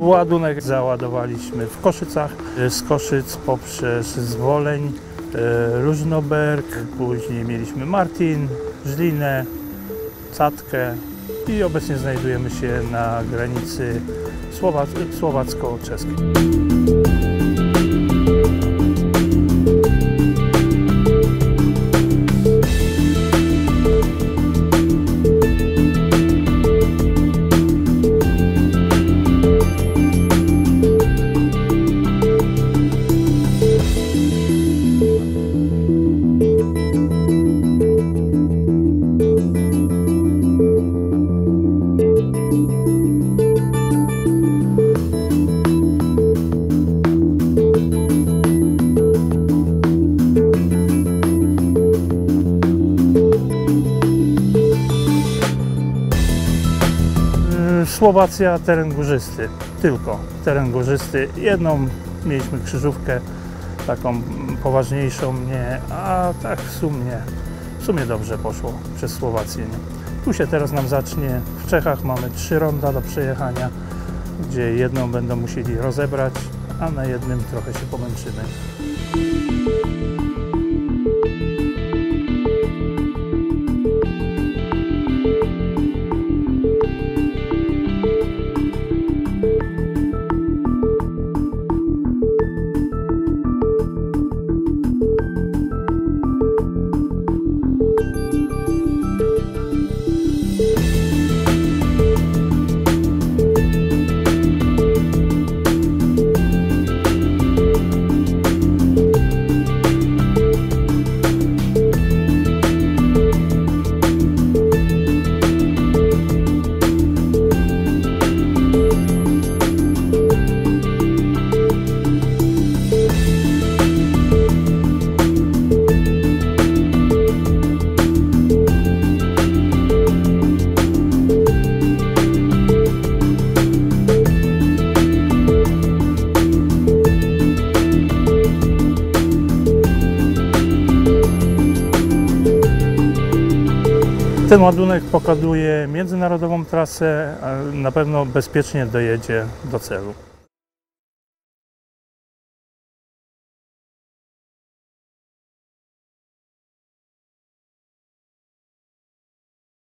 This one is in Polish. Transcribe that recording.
Ładunek załadowaliśmy w Koszycach, z Koszyc poprzez Zwoleń, e, Różnoberg, później mieliśmy Martin, Żlinę, Catkę i obecnie znajdujemy się na granicy słowac- słowacko-czeskiej. Słowacja teren górzysty, tylko teren górzysty. Jedną mieliśmy krzyżówkę taką poważniejszą, nie, a tak w sumie, w sumie dobrze poszło przez Słowację. Nie? Tu się teraz nam zacznie. W Czechach mamy trzy ronda do przejechania, gdzie jedną będą musieli rozebrać, a na jednym trochę się pomęczymy. Ten ładunek pokoduje międzynarodową trasę, na pewno bezpiecznie dojedzie do celu.